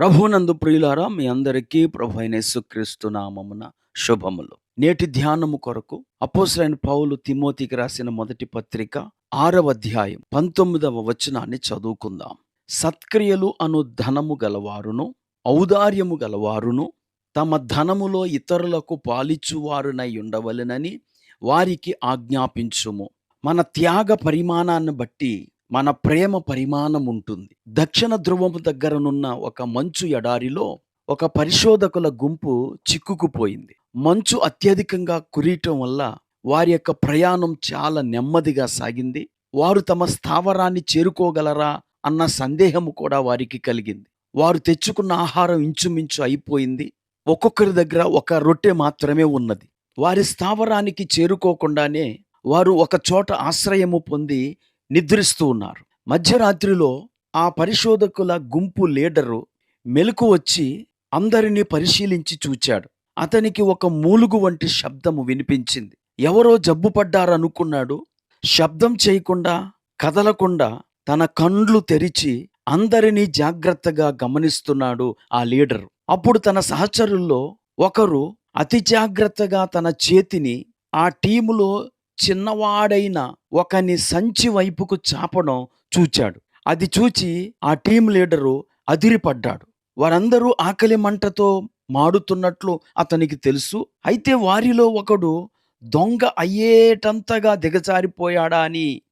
ప్రభునందు ప్రియులారా మీ అందరికీ ప్రభు అయిన యేసుక్రీస్తు నామమున శుభములు. నేటి ధ్యానము కొరకు అపోసరైన పౌలు తిమోతికి రాసిన మొదటి పత్రిక ఆరవ అధ్యాయం పంతొమ్మిదవ వచనాన్ని చదువుకుందాం. సత్క్రియలు అను ధనము గలవారును ఔదార్యము గలవారును తమ ధనములో ఇతరులకు పాలిచ్చువారునై ఉండవలెనని వారికి ఆజ్ఞాపించుము. మన త్యాగ పరిమాణాన్ని బట్టి మన ప్రేమ పరిమాణం ఉంటుంది. దక్షిణ ధ్రువము దగ్గరనున్న ఒక మంచు ఎడారిలో ఒక పరిశోధకుల గుంపు చిక్కుకుపోయింది. మంచు అత్యధికంగా కురియటం వల్ల వారి యొక్క ప్రయాణం చాలా నెమ్మదిగా సాగింది. వారు తమ స్థావరాన్ని చేరుకోగలరా అన్న సందేహము కూడా వారికి కలిగింది. వారు తెచ్చుకున్న ఆహారం ఇంచుమించు అయిపోయింది. ఒక్కొక్కరి దగ్గర ఒక రొట్టె మాత్రమే ఉన్నది. వారి స్థావరానికి చేరుకోకుండానే వారు ఒక చోట ఆశ్రయము పొంది నిద్రిస్తూ ఉన్నారు. మధ్యరాత్రిలో ఆ పరిశోధకుల గుంపు లీడరు మెలకు వచ్చి అందరినీ పరిశీలించి చూచాడు. అతనికి ఒక మూలుగు వంటి శబ్దము వినిపించింది. ఎవరో జబ్బుపడ్డారనుకున్నాడు శబ్దం చేయకుండా కదలకుండా తన కండ్లు తెరిచి అందరినీ జాగ్రత్తగా గమనిస్తున్నాడు ఆ లీడర్. అప్పుడు తన సహచరుల్లో ఒకరు అతి జాగ్రత్తగా తన చేతిని ఆ టీములో చిన్నవాడైన ఒకని సంచి వైపుకు చాపడం చూచాడు. అది చూచి ఆ టీం లీడరు అదిరిపడ్డాడు. వారందరూ ఆకలి మంటతో మాడుతున్నట్లు అతనికి తెలుసు. అయితే వారిలో ఒకడు దొంగ అయ్యేటంతగా దిగజారిపోయాడా అని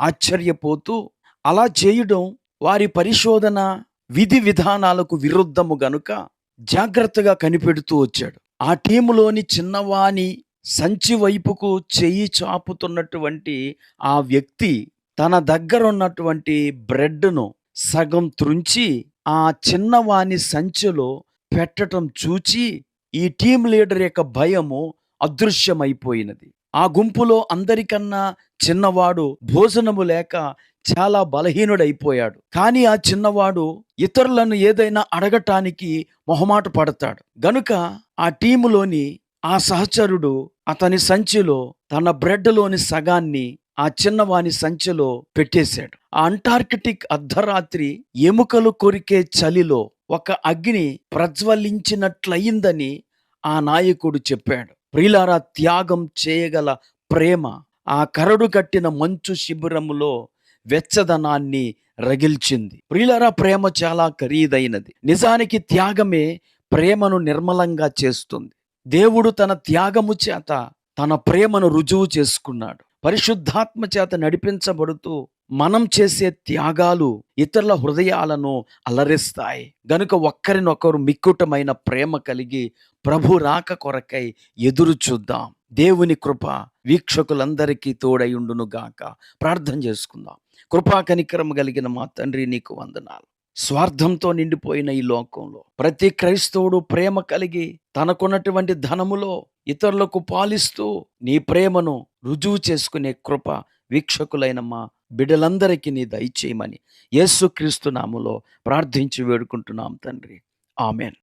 ఆశ్చర్యపోతూ అలా చేయడం వారి పరిశోధన విధి విధానాలకు విరుద్ధము గనుక జాగ్రత్తగా కనిపెడుతూ వచ్చాడు. ఆ టీములోని చిన్నవాని సంచి వైపుకు చెయ్యి చాపుతున్నటువంటి ఆ వ్యక్తి తన దగ్గర ఉన్నటువంటి బ్రెడ్ను సగం త్రుంచి ఆ చిన్నవాని సంచిలో పెట్టటం చూచి ఈ టీం లీడర్ యొక్క భయము అదృశ్యమైపోయినది. ఆ గుంపులో అందరికన్నా చిన్నవాడు భోజనము లేక చాలా బలహీనుడైపోయాడు. కానీ ఆ చిన్నవాడు ఇతరులను ఏదైనా అడగటానికి మొహమాట పడతాడు. గనుక ఆ టీములోని ఆ సహచరుడు అతని సంచిలో తన బ్రెడ్లోని సగాన్ని ఆ చిన్నవాని సంచిలో పెట్టేశాడు. ఆ అంటార్కిటిక్ అర్ధరాత్రి ఎముకలు కొరికే చలిలో ఒక అగ్ని ప్రజ్వలించినట్లయిందని ఆ నాయకుడు చెప్పాడు. ప్రిలారా త్యాగం చేయగల ప్రేమ ఆ కరడు కట్టిన మంచు శిబిరములో వెచ్చదనాన్ని రగిల్చింది. ప్రియులారా ప్రేమ చాలా ఖరీదైనది. నిజానికి త్యాగమే ప్రేమను నిర్మలంగా చేస్తుంది. దేవుడు తన త్యాగము చేత తన ప్రేమను రుజువు చేసుకున్నాడు. పరిశుద్ధాత్మ చేత నడిపించబడుతూ మనం చేసే త్యాగాలు ఇతరుల హృదయాలను అలరిస్తాయి. గనుక ఒక్కరినొకరు మిక్కుటమైన ప్రేమ కలిగి ప్రభు రాక కొరకై ఎదురు చూద్దాం. దేవుని కృప వీక్షకులందరికీ తోడయుండునుగాక ప్రార్థన చేసుకుందాం. కృపా కనికరం కలిగిన మా తండ్రి నీకు వందనాలు. స్వార్థంతో నిండిపోయిన ఈ లోకంలో. ప్రతి క్రైస్తవుడు ప్రేమ కలిగి తనకున్నటువంటి ధనములో ఇతరులకు పాలిస్తూ నీ ప్రేమను రుజువు చేసుకునే కృప వీక్షకులైన మా బిడ్డలందరికీ నీ దయచేయమని యేసుక్రీస్తు నాములో ప్రార్థించి వేడుకుంటున్నాం తండ్రి. ఆమెన్.